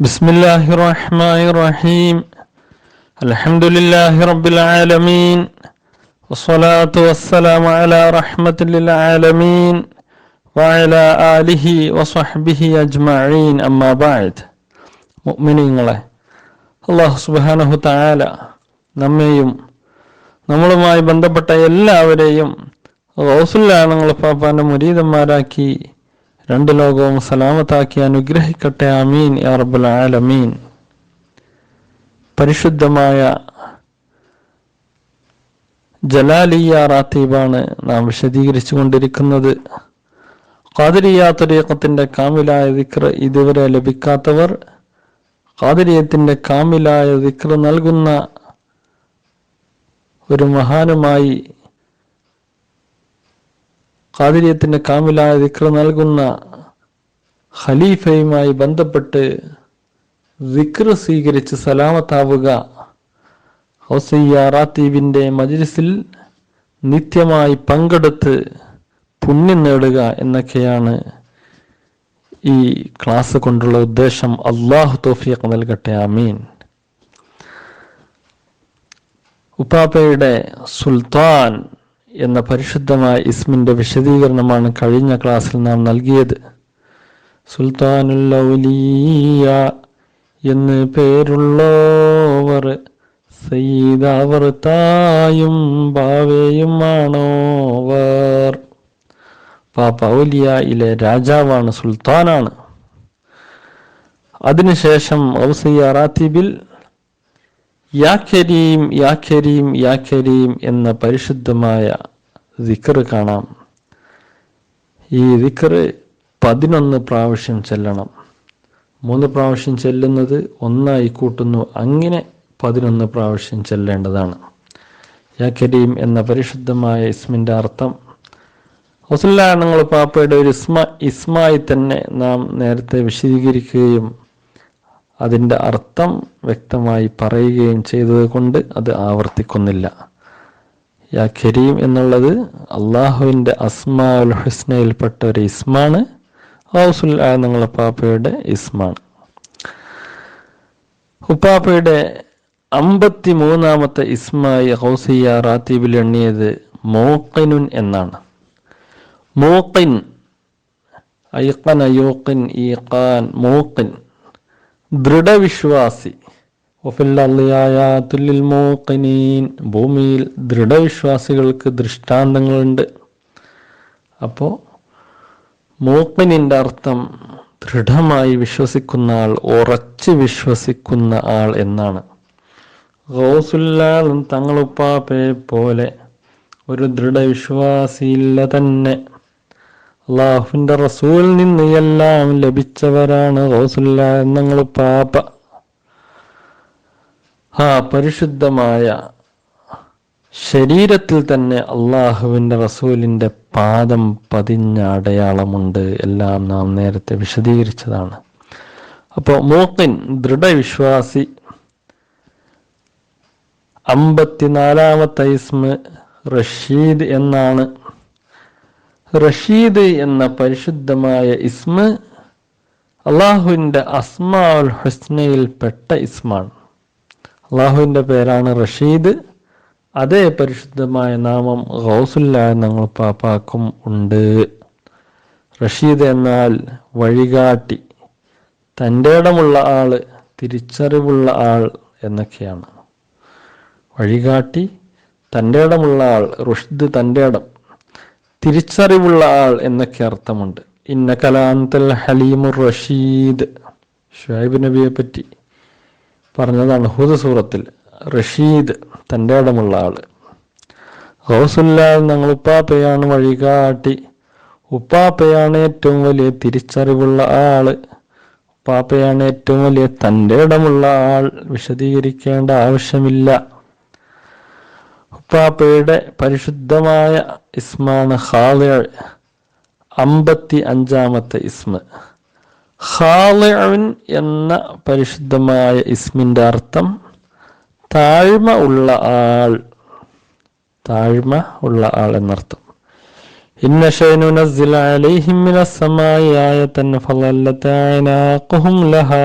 بسم الله الرحمن الرحيم الحمد لله رب العالمين والصلاة والسلام على رحمة للعالمين وعلى آله وصحبه أجمعين أما بعد മുഅ്മിനീങ്ങളെ അള്ളാഹു സുബ്ഹാനഹു തആല നമ്മെയും നമ്മളുമായി ബന്ധപ്പെട്ട എല്ലാവരെയും റൗസുല്ലാണങ്ങൾ പാപ്പാന്റെ മുരീതന്മാരാക്കി രണ്ട് ലോകവും സലാമത്താക്കി അനുഗ്രഹിക്കട്ടെ. അമീൻ യാ ആലമീൻ. പരിശുദ്ധമായ ജലാലിയ റാത്തീബാണ് നാം വിശദീകരിച്ചു കൊണ്ടിരിക്കുന്നത് തരീഖത്തിന്റെ കാമിലായ വിക്ര ഇതുവരെ ലഭിക്കാത്തവർ കാതിരിയത്തിന്റെ കാമിലായ വിക്ര നൽകുന്ന ഒരു മഹാനുമായി ഖാദിരിയത്തിന്റെ കാമിലായ വിക്ര നൽകുന്ന ഖലീഫയുമായി ബന്ധപ്പെട്ട് ദിക്ർ സ്വീകരിച്ച് സലാമത്താവുക. ഹൗസയ്യ റാത്തീബിന്റെ മജ്ലിസിൽ നിത്യമായി പങ്കെടുത്ത് പുണ്യം നേടുക എന്നൊക്കെയാണ് ഈ ക്ലാസ് കൊണ്ടുള്ള ഉദ്ദേശം. അള്ളാഹു തോഫിയക്ക് നൽകട്ടെ. അമീൻ ഉപ്പാപ്പയുടെ സുൽത്താൻ എന്ന പരിശുദ്ധമായ ഇസ്മിന്റെ വിശദീകരണമാണ് കഴിഞ്ഞ ക്ലാസ്സിൽ നാം നൽകിയത്. സുൽത്താനുൽ ഔലിയ എന്ന് പേരുള്ളവർ സയ്യിദാവർ തായും ബാവേയുമാണോവർ പാപ്പ ഔലിയയിലെ രാജാവാണ് സുൽത്താനാണ്. അതിനുശേഷം ഔസയ്യ റാത്തിബിൽ യാ കരീം യാ കരീം യാ കരീം എന്ന പരിശുദ്ധമായ ദിക്കർ കാണാം. ഈ ദിക്കർ പതിനൊന്ന് പ്രാവശ്യം ചെല്ലണം. മൂന്ന് പ്രാവശ്യം ചെല്ലുന്നത് ഒന്നായി കൂട്ടുന്നു. അങ്ങനെ പതിനൊന്ന് പ്രാവശ്യം ചെല്ലേണ്ടതാണ്. യാ കരീം എന്ന പരിശുദ്ധമായ ഇസ്മിന്റെ അർത്ഥം. ഹുസുല്ലാണങ്ങൾ പാപ്പയുടെ ഒരു ഇസ്മ ഇസ്മായി തന്നെ നാം നേരത്തെ വിശദീകരിക്കുകയും അതിന്റെ അർത്ഥം വ്യക്തമായി പറയുകയും ചെയ്തത് കൊണ്ട് അത് ആവർത്തിക്കുന്നില്ല. യാ കരീം എന്നുള്ളത് അള്ളാഹുവിന്റെ അസ്മാ ഉൽ ഹുസ്നയിൽപ്പെട്ട ഒരു ഇസ്മാണ്. ഹൗസുൽ എന്നുള്ള പാപ്പയുടെ ഇസ്മാണ്. ഉപ്പാപ്പയുടെ അമ്പത്തി മൂന്നാമത്തെ ഇസ്മായി ഹൗസിയ റാത്തീബിൽ എണ്ണിയത് മോക്കനുൻ എന്നാണ്. മോക്കൻ ഐക്കൻ അയോക്കിൻ ഈഖാൻ മോക്കിൻ ദൃഢവിശ്വാസി. ഭൂമിയിൽ ദൃഢവിശ്വാസികൾക്ക് ദൃഷ്ടാന്തങ്ങളുണ്ട്. അപ്പോൾ മോക്കിനിന്റെ അർത്ഥം ദൃഢമായി വിശ്വസിക്കുന്ന ആൾ ഉറച്ച് വിശ്വസിക്കുന്ന ആൾ എന്നാണ്. ഗൗസുല്ലാളും തങ്ങളുപ്പാപ്പയെ പോലെ ഒരു ദൃഢവിശ്വാസിയില്ല തന്നെ. അള്ളാഹുവിന്റെ റസൂലിൽ നിന്ന് എല്ലാം ലഭിച്ചവരാണ് റസൂല്ല എന്നങ്ങൾ പാപ. ആ പരിശുദ്ധമായ ശരീരത്തിൽ തന്നെ അള്ളാഹുവിന്റെ റസൂലിന്റെ പാദം പതിഞ്ഞ അടയാളമുണ്ട്. എല്ലാം നാം നേരത്തെ വിശദീകരിച്ചതാണ്. അപ്പോൾ മൂക്കിൻ ദൃഢവിശ്വാസി അമ്പത്തിനാലാമത്തെ ഇസ്മ റഷീദ് എന്നാണ് റഷീദ് എന്ന പരിശുദ്ധമായ ഇസ്മ അള്ളാഹുവിന്റെ അസ്മാ ഉൽ ഹുസ്നയിൽപ്പെട്ട ഇസ്മാണ്. അള്ളാഹുവിന്റെ പേരാണ് റഷീദ്. അതേ പരിശുദ്ധമായ നാമം ഗൗസുല്ല ഞങ്ങൾ പാപ്പാക്കും ഉണ്ട്. റഷീദ് എന്നാൽ വഴികാട്ടി തന്റെ ഇടമുള്ള ആൾ തിരിച്ചറിവുള്ള ആൾ എന്നൊക്കെയാണ്. വഴികാട്ടി തന്റെ ഇടമുള്ള ആൾ റുഷ്ദ് തന്റെ ഇടം തിരിച്ചറിവുള്ള ആൾ എന്നൊക്കെ അർത്ഥമുണ്ട്. ഇന്ന കലാന്തൽ ഹലീമുർ റഷീദ്. ഷുഹൈബ് നബിയെ പറ്റി പറഞ്ഞതാണ് ഹുദ് സൂറത്തിൽ. റഷീദ് തന്റെ ഇടമുള്ള ആൾ ഹൗസുല്ല ഞങ്ങൾ ഉപ്പാപ്പയാണ് വഴികാട്ടി. ഉപ്പാപ്പയാണ് ഏറ്റവും വലിയ തിരിച്ചറിവുള്ള ആൾ ഉപ്പാപ്പയാണ് ഏറ്റവും വലിയ തന്റെ ഇടമുള്ള ആൾ. വിശദീകരിക്കേണ്ട ആവശ്യമില്ല. ഉപ്പാപ്പയുടെ പരിശുദ്ധമായ ഇസ്മാണ് ഖാലിഴ് അമ്പത്തി അഞ്ചാമത്തെ ഇസ്മ. ഖാലിഴൻ എന്ന പരിശുദ്ധമായ ഇസ്മിന്റെ അർത്ഥം താഴ്മ ഉള്ള ആൾ താഴ്മ ഉള്ള ആൾ എന്നർത്ഥം. ഇന്ന മിനസ് സമായി ലഹാ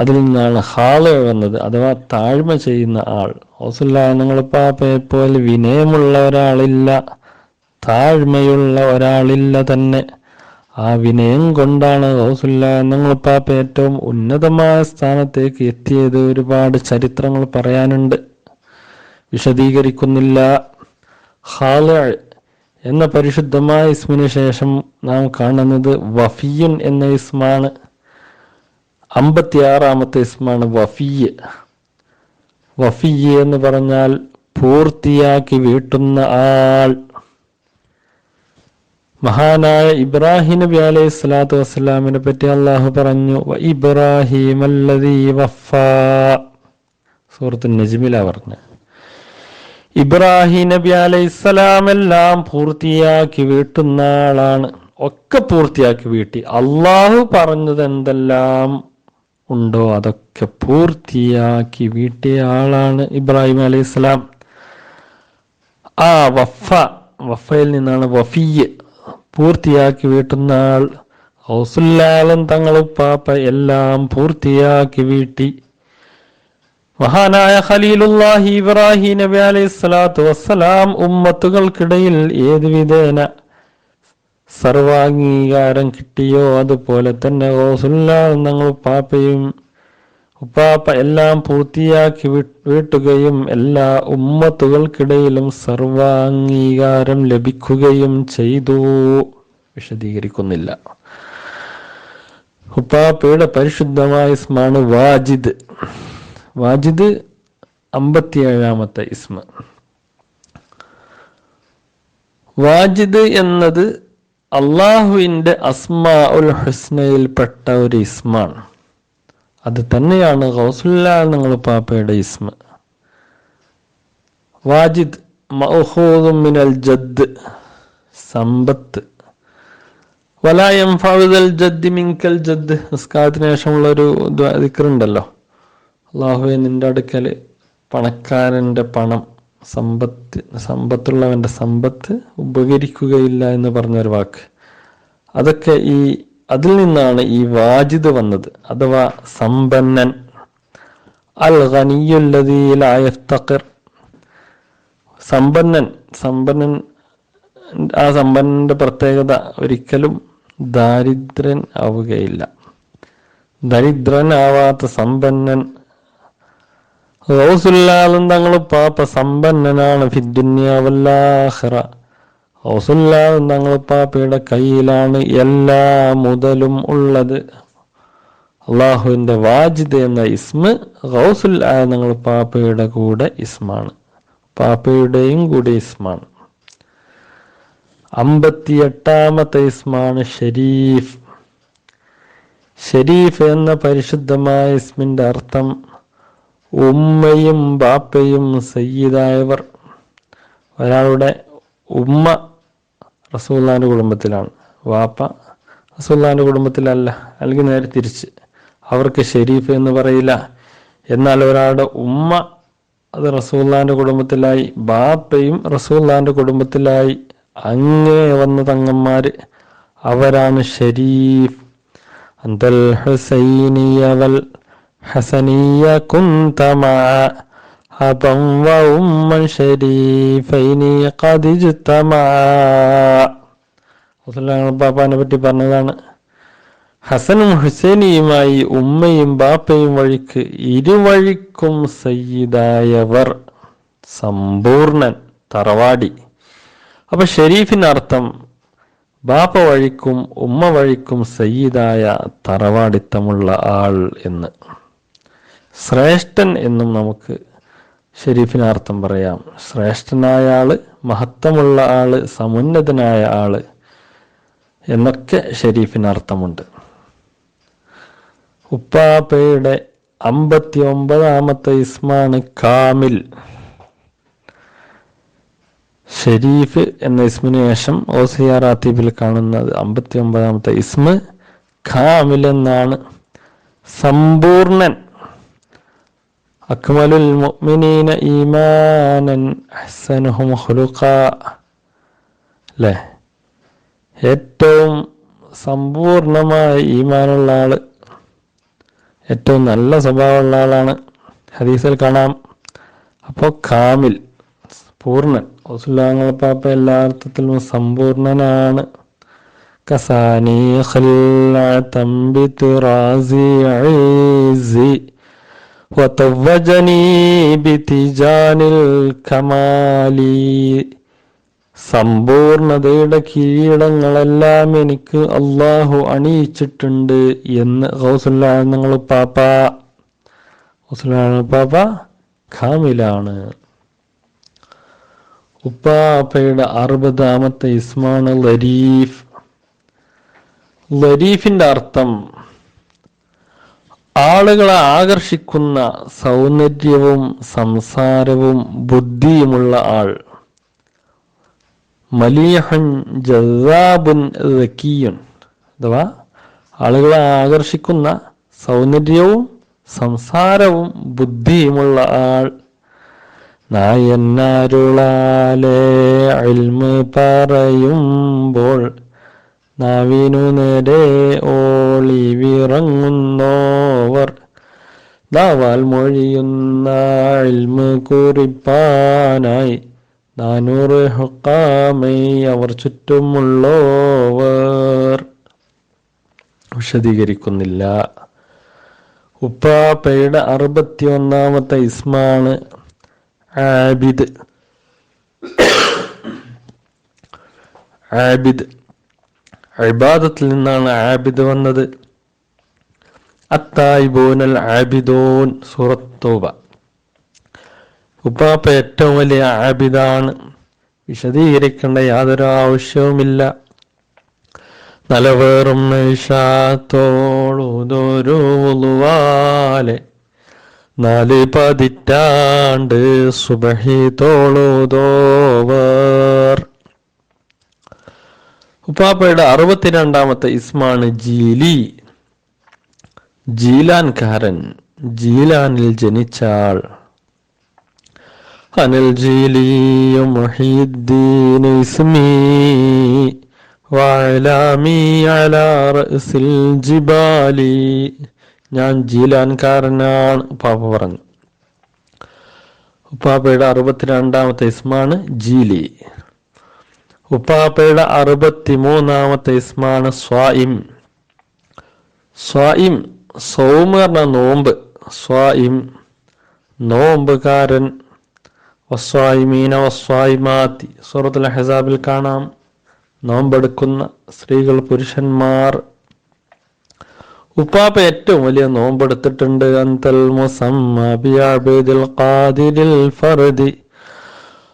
അതിൽ നിന്നാണ് ഹാൾ വന്നത് അഥവാ താഴ്മ ചെയ്യുന്ന ആൾ. ഹൗസുല്ല നിങ്ങൾ പാപ്പയെ പോലെ വിനയമുള്ള ഒരാളില്ല താഴ്മയുള്ള ഒരാളില്ല തന്നെ. ആ വിനയം കൊണ്ടാണ് ഹൗസുല്ല നിങ്ങൾ ഏറ്റവും ഉന്നതമായ സ്ഥാനത്തേക്ക് എത്തിയത്. ഒരുപാട് ചരിത്രങ്ങൾ പറയാനുണ്ട്. വിശദീകരിക്കുന്നില്ല. ഹാല എന്ന പരിശുദ്ധമായ ഇസ്മിന് ശേഷം നാം കാണുന്നത് വഫിയുൻ എന്ന ഇസ്മാണ്. അമ്പത്തിയാറാമത്തെ ഇസ്മാണ് വഫിയ. വഫിയ എന്ന് പറഞ്ഞാൽ പൂർത്തിയാക്കി വീട്ടുന്ന ആൾ. മഹാനായ ഇബ്രാഹിം നബി അലൈഹി സ്വലാത്തു വസ്സലാമിനെ പറ്റി അള്ളാഹു പറഞ്ഞു "വ ഇബ്രാഹിം സൂറത്ത് നജ്മില പറഞ്ഞു. ഇബ്രാഹിം നബി അലൈഹിസ്സലാം എല്ലാം പൂർത്തിയാക്കി വീട്ടുന്ന ആളാണ്. ഒക്കെ പൂർത്തിയാക്കി വീട്ടി. അള്ളാഹു പറഞ്ഞത് എന്തെല്ലാം? ഉണ്ടോ അതൊക്കെ പൂർത്തിയാക്കി വീട്ടിയ ആളാണ് ഇബ്രാഹിം അലൈഹിസ്സലാം. ആ വഫ വഫയിൽ നിന്നാണ് വഫിയ് പൂർത്തിയാക്കി വീട്ടുന്ന ആൾ. ഹൗസുല്ലാലൻ തങ്ങളും പാപ്പ എല്ലാം പൂർത്തിയാക്കി വീട്ടി. മഹാനായ ഖലീലുല്ലാഹി ഇബ്രാഹിം നബി അലൈഹി സ്വലാത്തു വസ്സലാം ഉമ്മത്തുകൾക്കിടയിൽ ഏത് വിധേന സർവാംഗീകാരം കിട്ടിയോ? അതുപോലെ തന്നെ ഹൗസുല്ലാൽ തങ്ങൾ പാപ്പയും ഉപ്പാപ്പ എല്ലാം പൂർത്തിയാക്കി വീട്ടുകയും എല്ലാ ഉമ്മത്തുകൾക്കിടയിലും സർവാംഗീകാരം ലഭിക്കുകയും ചെയ്തു. വിശദീകരിക്കുന്നില്ല. ഉപ്പാപ്പയുടെ പരിശുദ്ധമായ ഇസ്മാണ് വാജിദ്. വാജിദ് അമ്പത്തിയേഴാമത്തെ ഇസ്മ. വാജിദ് എന്നത് അള്ളാഹുവിന്റെ അസ്മാ ഉൽ ഹുസ്നയിൽപ്പെട്ട ഒരു ഇസ്മാണ്. അത് തന്നെയാണ് ഗൗസുല്ല നിങ്ങൾ പാപ്പയുടെ ഇസ്മ. വാജിദ് മിനൽ ജദ് സമ്പത്ത്. വലായം ഫൗദൽ ജദ്ദി മിങ്കൽ ജദ് നിസ്കാരത്തിന് ശേഷമുള്ള ഒരു ദിക്കറുണ്ടല്ലോ അള്ളാഹുവെ നിന്റെ അടുക്കൽ പണക്കാരന്റെ പണം സമ്പത്ത് സമ്പത്തുള്ളവന്റെ സമ്പത്ത് ഉപകരിക്കുകയില്ല എന്ന് പറഞ്ഞൊരു വാക്ക്. അതൊക്കെ ഈ അതിൽ നിന്നാണ് ഈ വാജിദ് വന്നത്. അഥവാ സമ്പന്നൻ. അൽ ഖനിയുല്ലതീലായഫ്തഖർ സമ്പന്നൻ സമ്പന്നൻ ആ സമ്പന്നന്റെ പ്രത്യേകത ഒരിക്കലും ദാരിദ്രൻ ആവുകയില്ല. ദരിദ്രനാവാത്ത സമ്പന്നൻ റൗസുല്ലാലും തങ്ങൾ പാപ്പ സമ്പന്നനാണ്. ഫിദ്ദുന്യാവല്ലാഹിറ റൗസുല്ലാലും തങ്ങൾ പാപ്പയുടെ കയ്യിലാണ് എല്ലാ മുതലും ഉള്ളത്. അള്ളാഹുവിന്റെ വാജിദ് എന്ന ഇസ്മ ഗൗസുൽ തങ്ങൾ പാപ്പയുടെ കൂടെ ഇസ്മാണ്. പാപ്പയുടെയും കൂടെ ഇസ്മാണ്. അമ്പത്തിയെട്ടാമത്തെ ഇസ്മാണ് ഷരീഫ്. ഷരീഫ് എന്ന പരിശുദ്ധമായ ഇസ്മിന്റെ അർത്ഥം ഉമ്മയും ബാപ്പയും സയ്യിദായവർ ഒരാളുടെ ഉമ്മ റസൂല്ലാന്റെ കുടുംബത്തിലാണ്. വാപ്പ റസൂല്ലാന്റെ കുടുംബത്തിലല്ല അല്ലെങ്കിൽ നേരെ തിരിച്ച്. അവർക്ക് ഷെരീഫ് എന്ന് പറയില്ല. എന്നാൽ ഒരാളുടെ ഉമ്മ അത് റസൂല്ലാന്റെ കുടുംബത്തിലായി ബാപ്പയും റസൂല്ലാന്റെ കുടുംബത്തിലായി. അങ്ങേ വന്ന തങ്ങന്മാർ അവരാണ് ഷരീഫ് അന്തൽ ഹുസൈനിയവൽ حسنية كنت مع أبا وأما شريفين قد اجتمعا ബാപ്പാനെ പറ്റി പറഞ്ഞതാണ് ഹസനും ഹുസൈനിയുമായി ഉമ്മയും ബാപ്പയും വഴിക്ക് ഇരുവഴിക്കും സയ്യിദായവർ സമ്പൂർണൻ തറവാടി അപ്പൊ ഷെരീഫിനർത്ഥം ബാപ്പ വഴിക്കും ഉമ്മ വഴിക്കും സയ്യിദായ തറവാടിത്തമുള്ള ആൾ എന്ന് ശ്രേഷ്ഠൻ എന്നും നമുക്ക് ഷെരീഫിന് അർത്ഥം പറയാം. ശ്രേഷ്ഠനായ ആൾ മഹത്വമുള്ള ആൾ സമുന്നതനായ ആൾ എന്നൊക്കെ ഷെരീഫിന് അർത്ഥമുണ്ട്. ഉപ്പാപ്പയുടെ അമ്പത്തി ഒമ്പതാമത്തെ ഇസ്മാണ് കാമിൽ. ഷെരീഫ് എന്ന ഇസ്മിന് ശേഷം ഓസിയാർ ആത്തീബിൽ കാണുന്നത് അമ്പത്തി ഒമ്പതാമത്തെ ഇസ്മ് ഖാമിൽ എന്നാണ്. സമ്പൂർണൻ. അക്മലുൽ മുഅ്മിനീന ഈമാനൻ അഹ്സനുഹും ഖുലുഖ. ലെ ഏറ്റവും സമ്പൂർണമായ ഈമാനുള്ള ആൾ ഏറ്റവും നല്ല സ്വഭാവമുള്ള ആളാണ് ഹദീസിൽ കാണാം. അപ്പോൾ കാമിൽ പൂർണൻ റസൂലുള്ളാഹിങ്ങൾ പാപ്പ എല്ലാ അർത്ഥത്തിലും സമ്പൂർണനാണ്. കസാനി ഖൽഅതം ബിത്റാസി ഐസി وطوجني بتيجان الكمال സമ്പൂർണതയുടെ കിരീടങ്ങളെല്ലാം എനിക്ക് അള്ളാഹു അണിയിച്ചിട്ടുണ്ട് എന്ന് ഹൗസുല്ലാങ്ങൾ പാപ്പ ഹൗസുല്ലാങ്ങൾ പാപ്പ ഖാമിലാണ് ഉപ്പാപ്പയുടെ അറുപതാമത്തെ ഇസ്മാണ് ലരീഫ് ലരീഫിന്റെ അർത്ഥം ആളുകളെ ആകർഷിക്കുന്ന സൗന്ദര്യവും സംസാരവും ബുദ്ധിയുമുള്ള ആൾ. മലിയഹൻ ജസാബുൻ റക്കീയുൻ അഥവാ ആളുകളെ ആകർഷിക്കുന്ന സൗന്ദര്യവും സംസാരവും ബുദ്ധിയുമുള്ള ആൾ. നായന്നാരുളാലേ അൽമ പറയുമ്പോൾ നാവിനു നേരെ ഓളി വിറങ്ങുന്നോവർ ദാവാൽ മൊഴിയുന്ന ഇൽമ് കുറിപ്പാനായി. നാനൂറ് ഹുക്കാമൈ അവർ ചുറ്റുമുള്ളോവർ. വിശദീകരിക്കുന്നില്ല. ഉപ്പാപ്പയുടെ അറുപത്തി ഒന്നാമത്തെ ഇസ്മാണ്. ആബിദ്. ആബിദ്. ഇബാദത്തിൽ നിന്നാണ് ആബിദ് വന്നത്. അത്തായിബോനൽ ആബിദൂൻ സുറത്തോബ. ഉപ്പാപ്പ ഏറ്റവും വലിയ ആബിദാണ്. വിശദീകരിക്കേണ്ട യാതൊരു ആവശ്യവുമില്ല. നലവേറും നാല് പതിറ്റാണ്ട് സുബഹി തോളുതോവർ ഉപ്പാപ്പയുടെ അറുപത്തിരണ്ടാമത്തെ ഇസ്മാണ് ജീലി. ജീലാൻകാരൻ ജീലാനിൽ ജനിച്ച ആൾ അനിൽ ജീലിയും ജിബാലി. ഞാൻ ജീലാൻകാരനാണ് ഉപ്പാപ്പ പറഞ്ഞു. ഉപ്പാപ്പയുടെ അറുപത്തിരണ്ടാമത്തെ ഇസ്മാണ് ജീലി. ഉപ്പാപ്പയുടെ അറുപത്തി മൂന്നാമത്തെ ഇസ്മാണ് സ്വായിം സ്വായിം സൗമ പറഞ്ഞ നോമ്പ്. സ്വായിം നോമ്പുകാരൻ. വസ്വായിമീന വസ്വായിമാത്തി സൂറത്തുൽ ഹസാബിൽ കാണാം. നോമ്പെടുക്കുന്ന സ്ത്രീകൾ പുരുഷന്മാർ. ഉപ്പാപ്പ ഏറ്റവും വലിയ നോമ്പെടുത്തിട്ടുണ്ട്. അന്തൽ മുസമ്മ ബിഅബദിൽ ഖാദിരിൽ ഫർദി.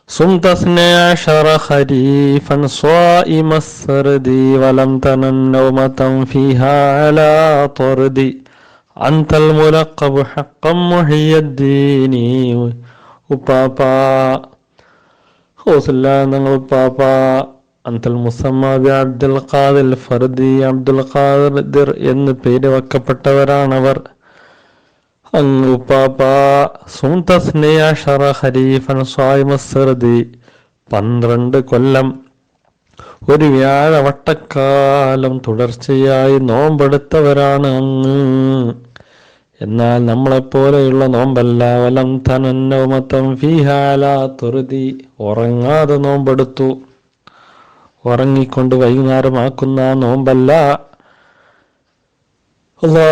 صمت اثني عشر خريفا صائم السرد ولم تنن نومة فيها على طرد أنت الملقب حقا محي الدين ഉപ്പാപ്പാ ഹോസില്ല നിങ്ങൾ ഉപ്പാപ്പ അന്തൽ മുസമ്മ ബി അബ്ദുൽ ഖാദിൽ ഫർദി അബ്ദുൽ ഖാദിർ എന്ന് പേര് വെക്കപ്പെട്ടവരാണവർ അങ്ങ് ഉപ്പാപ്പ സുന്തസ്നേഷറ ഹരീഫൻ സ്വായ്മസൃതി പന്ത്രണ്ട് കൊല്ലം. ഒരു വ്യാഴവട്ടക്കാലം തുടർച്ചയായി നോമ്പെടുത്തവരാണ് അങ്ങ്. എന്നാൽ നമ്മളെപ്പോലെയുള്ള നോമ്പല്ല. വലം തനന്നവമത്തം ഫിഹാല തുറുതി ഉറങ്ങാതെ നോമ്പെടുത്തു. ഉറങ്ങിക്കൊണ്ട് വൈകുന്നേരമാക്കുന്ന നോമ്പല്ല. അല്ലാ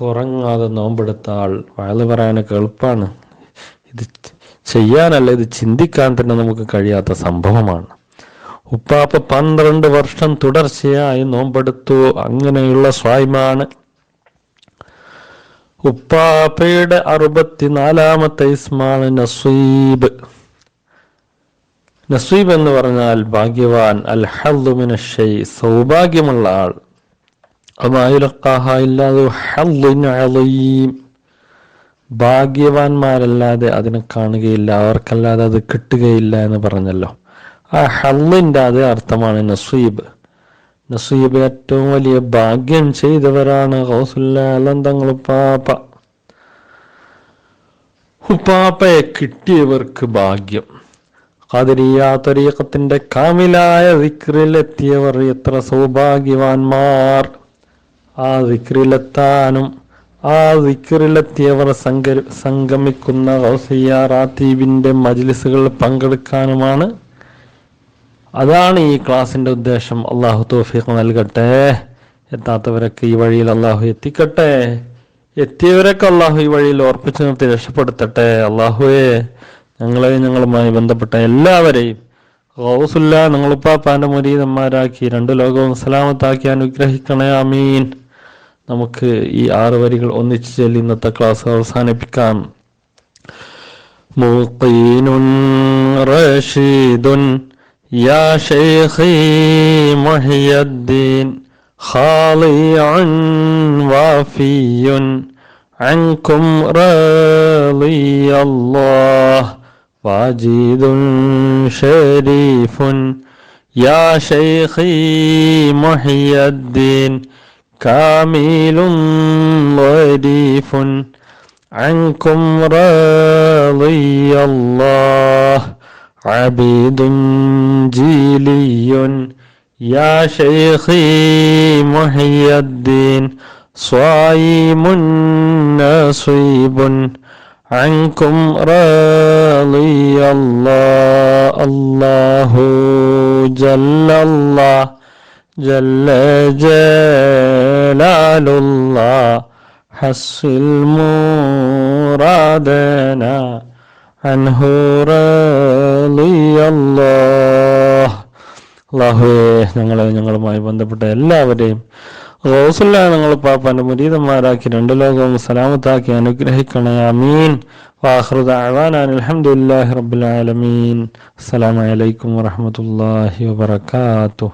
ഉറങ്ങാതെ നോമ്പെടുത്ത ആൾ വയൽ പറയാനൊക്കെ എളുപ്പമാണ് ഇത് ചെയ്യാനല്ല ഇത് ചിന്തിക്കാൻ തന്നെ നമുക്ക് കഴിയാത്ത സംഭവമാണ്. ഉപ്പാപ്പ പന്ത്രണ്ട് വർഷം തുടർച്ചയായി നോമ്പെടുത്തു. അങ്ങനെയുള്ള സ്വായ്മാണ് ഉപ്പാപ്പയുടെ അറുപത്തിനാലാമത്തെ ഇസ്മാണ് നസീബ്. നസീബ് എന്ന് പറഞ്ഞാൽ ഭാഗ്യവാൻ അൽ സൗഭാഗ്യമുള്ള ആൾ. ഭാഗ്യവാന്മാരല്ലാതെ അതിനെ കാണുകയില്ല അവർക്കല്ലാതെ അത് കിട്ടുകയില്ല എന്ന് പറഞ്ഞല്ലോ. ആ ഹല്ലിന്റെ അതേ അർത്ഥമാണ് നസീബ്. നസീബ് ഏറ്റവും വലിയ ഭാഗ്യം ചെയ്തവരാണ് ഹൗസുല്ലാലന്തങ്ങൾ പാപ്പ ഉപ്പാപ്പയെ കിട്ടിയവർക്ക് ഭാഗ്യം. ഖാദിരിയ തരീഖത്തിന്റെ കാമിലായ വിക്രിലെത്തിയവർ എത്ര സൗഭാഗ്യവാന്മാർ. ആ വിക്രിലെത്താനും ആ വിക്രിലെത്തിയവർ സംഗ സംഗമിക്കുന്ന ഹൗസയ്യ റാത്തീബിന്റെ മജ്ലിസുകൾ പങ്കെടുക്കാനുമാണ്. അതാണ് ഈ ക്ലാസിന്റെ ഉദ്ദേശം. അള്ളാഹു തോഫീഖ് നൽകട്ടെ. എത്താത്തവരൊക്കെ ഈ വഴിയിൽ അള്ളാഹു എത്തിക്കട്ടെ. എത്തിയവരൊക്കെ അള്ളാഹു ഈ വഴിയിൽ ഓർപ്പിച്ചു നിർത്തി രക്ഷപ്പെടുത്തട്ടെ. അള്ളാഹുവെ ഞങ്ങളെയും ഞങ്ങളുമായി ബന്ധപ്പെട്ട എല്ലാവരെയും ഗൗസുല്ല നിങ്ങളുപ്പാപ്പാന്റെ മുരീതന്മാരാക്കി രണ്ട് ലോകവും സലാമത്താക്കി അനുഗ്രഹിക്കണേ. അമീൻ നമുക്ക് ഈ ആറ് വരികൾ ഒന്നിച്ചു ചൊല്ലി ഇന്നത്തെ ക്ലാസ് അവസാനിപ്പിക്കാം موقين رشيد يا شيخي محي الدين خالع وافي عنكم رضي الله واجد شريف يا شيخي محي الدين كامل ظريف عنكم رضي الله. عبيد جيلي يا شيخي محي الدين. صايم نصيب عنكم رضي الله. الله جل الله جل جلال الله حصل مرادنا عنه رضي الله അള്ളാഹുവെ ഞങ്ങളെ ഞങ്ങളുമായി ബന്ധപ്പെട്ട എല്ലാവരെയും റോസുല്ല ഞങ്ങൾ പാപ്പാന്റെ മുരീതന്മാരാക്കി രണ്ടു ലോകവും സലാമത്താക്കി അനുഗ്രഹിക്കണേ അമീൻ വാഹൃദ അവാനാൻ അലഹമുല്ലാഹി റബ്ബുൽ ആലമീൻ അസ്സലാമു അലൈക്കും വറഹ്മത്തുള്ളാഹി വബറകാതുഹു